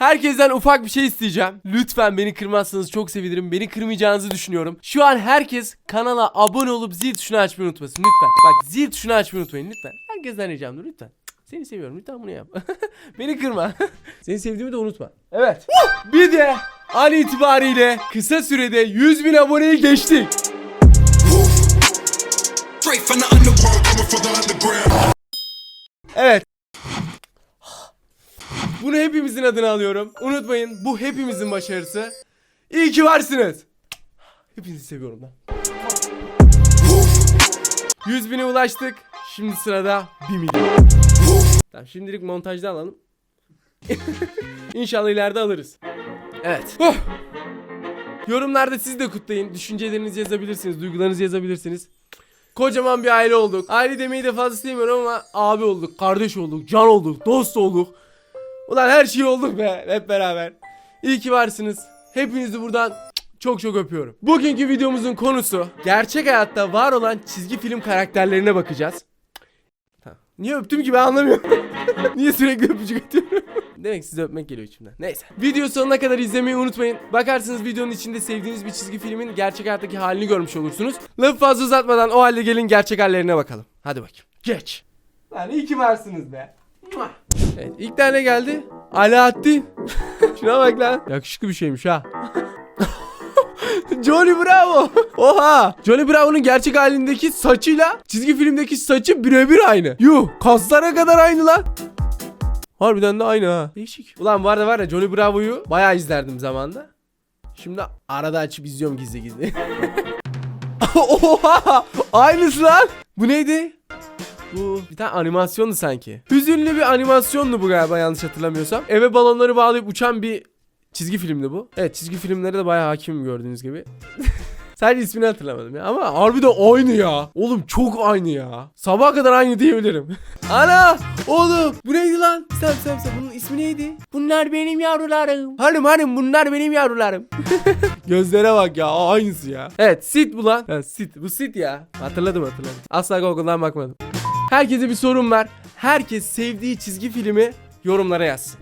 Herkesten ufak bir şey isteyeceğim. Lütfen beni kırmazsanız çok sevinirim. Beni kırmayacağınızı düşünüyorum. Şu an herkes kanala abone olup zil tuşunu açmayı unutmasın. Lütfen. Bak zil tuşunu açmayı unutmayın lütfen. Herkesten ricamdır lütfen. Seni seviyorum lütfen bunu yap. beni kırma. Seni sevdiğimi de unutma. Evet. Bir de an itibariyle kısa sürede 100 bin aboneyi geçtik. Straight Bunu hepimizin adına alıyorum. Unutmayın bu hepimizin başarısı. İyi ki varsınız. Hepinizi seviyorum lan. 100 bine ulaştık. Şimdi sırada 1 milyon. Tamam şimdilik montajda alalım. İnşallah ileride alırız. Evet. Huh. Yorumlarda siz de kutlayın. Düşüncelerinizi yazabilirsiniz. Duygularınızı yazabilirsiniz. Kocaman bir aile olduk. Aile demeyi de fazla sevmiyorum ama abi olduk, kardeş olduk, can olduk, dost olduk. Ulan her şey olduk be hep beraber. İyi ki varsınız. Hepinizi buradan çok çok öpüyorum. Bugünkü videomuzun konusu gerçek hayatta var olan çizgi film karakterlerine bakacağız. Niye öptüm ki ben anlamıyorum. Niye sürekli öpücük atıyorum? Demek size öpmek geliyor içimden. Neyse. Video sonuna kadar izlemeyi unutmayın. Bakarsınız videonun içinde sevdiğiniz bir çizgi filmin gerçek hayattaki halini görmüş olursunuz. Lafı fazla uzatmadan o halde gelin gerçek hallerine bakalım. Hadi bakayım. Geç. Lan iyi ki varsınız be. Evet ilk tane geldi. Alaaddin. Şuna bak lan. Yakışıklı bir şeymiş ha. Johnny Bravo. Oha. Johnny Bravo'nun gerçek halindeki saçıyla çizgi filmdeki saçı birebir aynı. Yuh kaslara kadar aynı lan. Harbiden de aynı ha. Değişik. Ulan var da var ya Johnny Bravo'yu bayağı izlerdim zamanda. Şimdi arada açıp izliyorum gizli gizli. Oha! Aynısı lan. Bu neydi? Bu bir tane animasyondu sanki. Hüzünlü bir animasyondu bu galiba yanlış hatırlamıyorsam. Eve balonları bağlayıp uçan bir çizgi filmdi bu. Evet çizgi filmlere de bayağı hakimim gördüğünüz gibi. Sadece ismini hatırlamadım ya. Ama harbiden aynı ya. Oğlum çok aynı ya. Sabaha kadar aynı diyebilirim. Ana! Oğlum bu neydi lan? Sen sen sen bunun ismi neydi? Bunlar benim yavrularım. Hanım hanım bunlar benim yavrularım. Gözlere bak ya aynısı ya. Evet sit bu lan. Ha, sit bu sit ya. Hatırladım hatırladım. Asla Google'dan bakmadım. Herkese bir sorum var. Herkes sevdiği çizgi filmi yorumlara yazsın.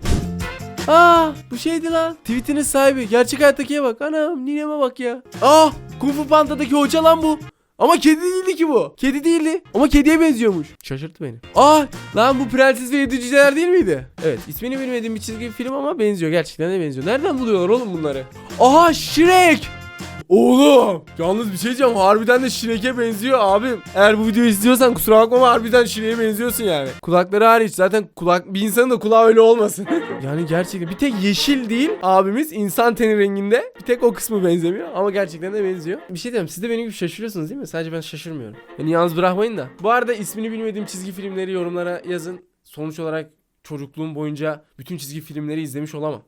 Aa bu şeydi lan. Tweetinin sahibi. Gerçek hayattakiye bak. Anam nineme bak ya. Aa Kung Fu Panda'daki hoca lan bu. Ama kedi değildi ki bu. Kedi değildi. Ama kediye benziyormuş. Şaşırttı beni. Aa lan bu Prenses ve Yedi Cüceler değil miydi? Evet ismini bilmediğim bir çizgi film ama benziyor. Gerçekten de benziyor. Nereden buluyorlar oğlum bunları? Aha Shrek. Oğlum yalnız bir şey diyeceğim harbiden de Shrek'e benziyor abim. Eğer bu videoyu izliyorsan kusura bakma ama harbiden Shrek'e benziyorsun yani. Kulakları hariç zaten kulak bir insanın da kulağı öyle olmasın. yani gerçekten bir tek yeşil değil abimiz insan teni renginde. Bir tek o kısmı benzemiyor ama gerçekten de benziyor. Bir şey diyeyim siz de benim gibi şaşırıyorsunuz değil mi? Sadece ben şaşırmıyorum. Beni yalnız bırakmayın da. Bu arada ismini bilmediğim çizgi filmleri yorumlara yazın. Sonuç olarak çocukluğum boyunca bütün çizgi filmleri izlemiş olamam.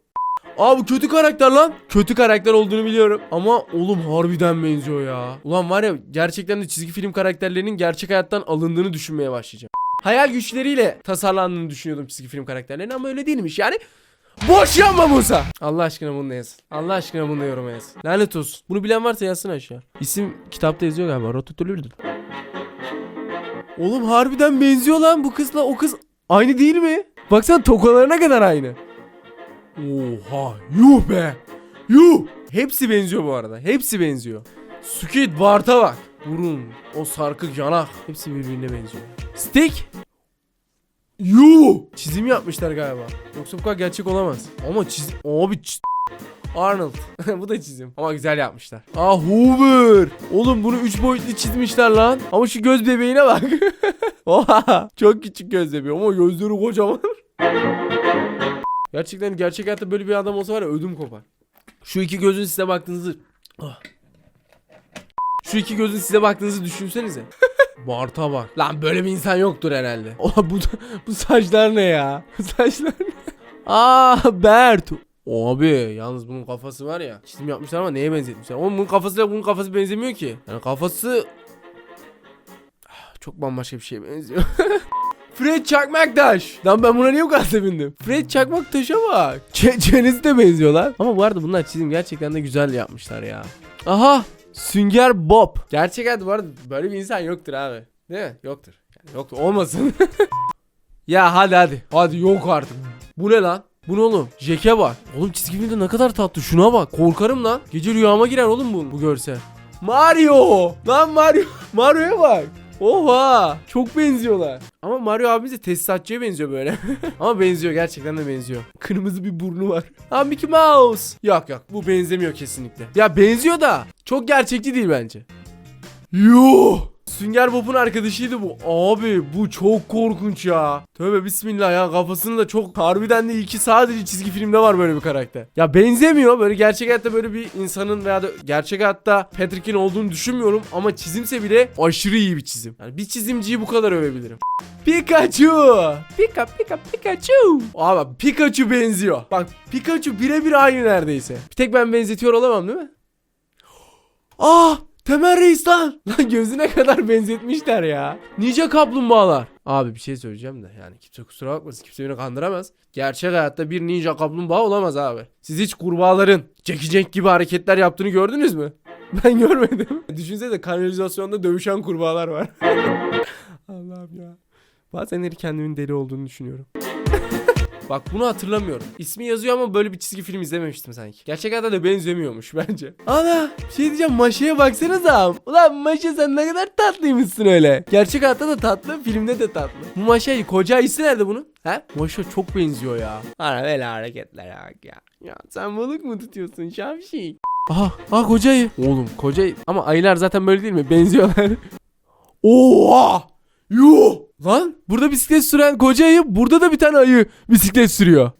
Aa bu kötü karakter lan. Kötü karakter olduğunu biliyorum. Ama oğlum harbiden benziyor ya. Ulan var ya gerçekten de çizgi film karakterlerinin gerçek hayattan alındığını düşünmeye başlayacağım. Hayal güçleriyle tasarlandığını düşünüyordum çizgi film karakterlerinin ama öyle değilmiş yani. Boş yapma Musa. Allah aşkına bunu da yazın. Allah aşkına bunu da yoruma yazın. Lanet olsun. Bunu bilen varsa yazsın aşağı. İsim kitapta yazıyor galiba. Ratatouille'dir. Oğlum harbiden benziyor lan bu kızla o kız aynı değil mi? Baksana tokalarına kadar aynı. Oha yuh be. Yuh. Hepsi benziyor bu arada. Hepsi benziyor. Squid Bart'a bak. Burun, o sarkık yanak. Hepsi birbirine benziyor. Stick. Yuh. Çizim yapmışlar galiba. Yoksa bu kadar gerçek olamaz. Ama çizim... Abi çiz- Arnold. bu da çizim. Ama güzel yapmışlar. Aa Hoover. Oğlum bunu 3 boyutlu çizmişler lan. Ama şu göz bebeğine bak. Oha. Çok küçük göz bebeği ama gözleri kocaman. Gerçekten gerçek hayatta böyle bir adam olsa var ya ödüm kopar. Şu iki gözün size baktığınızı... Ah. Şu iki gözün size baktığınızı düşünsenize. Bart'a bak. Lan böyle bir insan yoktur herhalde. Oha bu, bu saçlar ne ya? Saçlar ne? Aa Bert. Abi yalnız bunun kafası var ya. Çizim yapmışlar ama neye benzetmişler? Oğlum bunun kafasıyla bunun kafası benzemiyor ki. Yani kafası... Ah, Çok bambaşka bir şeye benziyor. Fred Çakmaktaş. Lan ben buna niye bu kadar sevindim? Fred Çakmaktaş'a bak. Ç- çenesi de benziyor lan. Ama bu arada bunlar çizim gerçekten de güzel yapmışlar ya. Aha. Sünger Bob. Gerçek hayatta bu arada böyle bir insan yoktur abi. Değil mi? Yoktur. Yani yoktur. Olmasın. ya hadi hadi. Hadi yok artık. Bu ne lan? Bu ne oğlum? Jack'e bak. Oğlum çizgi filmde ne kadar tatlı. Şuna bak. Korkarım lan. Gece rüyama girer oğlum bu, bu görse. Mario! Lan Mario. Mario'ya bak. Oha! Çok benziyorlar. Ama Mario abimiz de tesisatçıya benziyor böyle. Ama benziyor gerçekten de benziyor. Kırmızı bir burnu var. Ha Mickey Mouse. Yok yok bu benzemiyor kesinlikle. Ya benziyor da çok gerçekçi değil bence. Yuh! Sünger Bob'un arkadaşıydı bu. Abi bu çok korkunç ya. Tövbe bismillah ya kafasını da çok harbiden de iki sadece çizgi filmde var böyle bir karakter. Ya benzemiyor böyle gerçek hayatta böyle bir insanın veya da gerçek hayatta Patrick'in olduğunu düşünmüyorum ama çizimse bile aşırı iyi bir çizim. Yani bir çizimciyi bu kadar övebilirim. Pikachu! Pika pika Pikachu! Abi Pikachu benziyor. Bak Pikachu birebir aynı neredeyse. Bir tek ben benzetiyor olamam değil mi? Ah! Temel Reis lan! Lan gözüne kadar benzetmişler ya. Nice kaplumbağalar. Abi bir şey söyleyeceğim de yani kimse kusura bakmasın kimse beni kandıramaz. Gerçek hayatta bir ninja kaplumbağa olamaz abi. Siz hiç kurbağaların Jack gibi hareketler yaptığını gördünüz mü? Ben görmedim. Düşünsene kanalizasyonda dövüşen kurbağalar var. Allah'ım ya. Bazenleri kendimin deli olduğunu düşünüyorum. Bak bunu hatırlamıyorum. İsmi yazıyor ama böyle bir çizgi film izlememiştim sanki. Gerçek hayatta da benzemiyormuş bence. Ana şey diyeceğim Maşa'ya baksanıza. Ulan Maşa sen ne kadar tatlıymışsın öyle. Gerçek hayatta da tatlı filmde de tatlı. Bu Maşa koca iyisi nerede bunun? He? Maşa çok benziyor ya. Ana böyle hareketler ya. Ya sen balık mı tutuyorsun şamşik? Aha, aha koca ayı. Oğlum koca ayı. Ama ayılar zaten böyle değil mi? Benziyorlar. Oha! Yuh! Lan burada bisiklet süren koca ayı burada da bir tane ayı bisiklet sürüyor.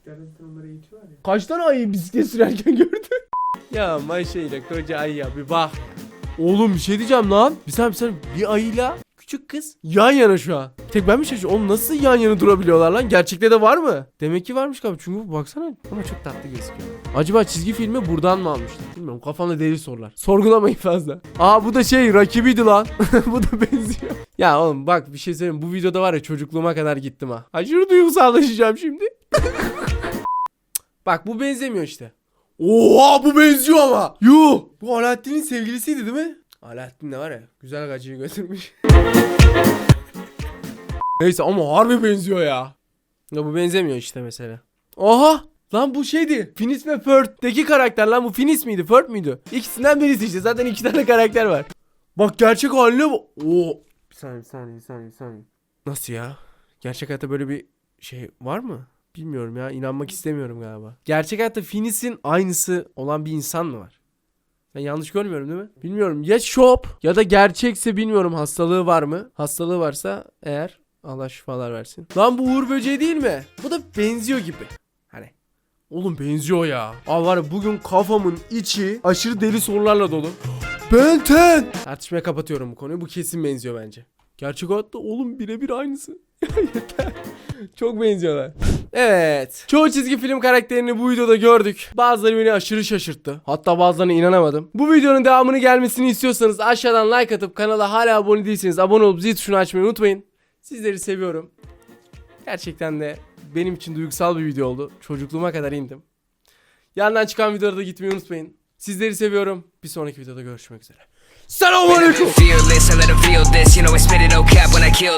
Kaç tane ayı bisiklet sürerken gördün? ya Maşa ile koca ayıya bir bak. Oğlum bir şey diyeceğim lan. Bir saniye bir saniye. Bir ayıyla küçük kız yan yana şu an. Tek ben mi şaşırıyorum? Oğlum nasıl yan yana durabiliyorlar lan? Gerçekte de var mı? Demek ki varmış abi. Çünkü baksana ama çok tatlı gözüküyor. Acaba çizgi filmi buradan mı almışlar? Bilmiyorum kafamda deli sorular. Sorgulamayın fazla. Aa bu da şey rakibiydi lan. bu da benziyor. Ya oğlum bak bir şey söyleyeyim. Bu videoda var ya çocukluğuma kadar gittim ha. Aşırı duygusallaşacağım şimdi. bak bu benzemiyor işte. Oha bu benziyor ama. Yuh. Bu Alaaddin'in sevgilisiydi değil mi? Alaaddin de var ya güzel gacıyı götürmüş. Neyse ama harbi benziyor ya. Ya bu benzemiyor işte mesela. Oha! Lan bu şeydi. Finis ve Fert'teki karakter lan bu Finis miydi? Fert müydü? İkisinden birisi işte. Zaten iki tane karakter var. Bak gerçek haline bak. Oo. Bir saniye bir saniye bir saniye bir saniye. Nasıl ya? Gerçek hayatta böyle bir şey var mı? Bilmiyorum ya. inanmak istemiyorum galiba. Gerçek hayatta Finis'in aynısı olan bir insan mı var? Ben yanlış görmüyorum değil mi? Bilmiyorum. Ya shop ya da gerçekse bilmiyorum hastalığı var mı? Hastalığı varsa eğer Allah şifalar versin. Lan bu Uğur böceği değil mi? Bu da benziyor gibi. Hani. Oğlum benziyor ya. Abi var ya bugün kafamın içi aşırı deli sorularla dolu. Benten. Tartışmaya kapatıyorum bu konuyu. Bu kesin benziyor bence. Gerçek hayatta oğlum birebir aynısı. Yeter. Çok benziyorlar. Evet. Çoğu çizgi film karakterini bu videoda gördük. Bazıları beni aşırı şaşırttı. Hatta bazılarına inanamadım. Bu videonun devamını gelmesini istiyorsanız aşağıdan like atıp kanala hala abone değilseniz abone olup zil tuşunu açmayı unutmayın. Sizleri seviyorum. Gerçekten de benim için duygusal bir video oldu. Çocukluğuma kadar indim. Yandan çıkan videolara da gitmeyi unutmayın. Sizleri seviyorum. Bir sonraki videoda görüşmek üzere. Selamünaleyküm.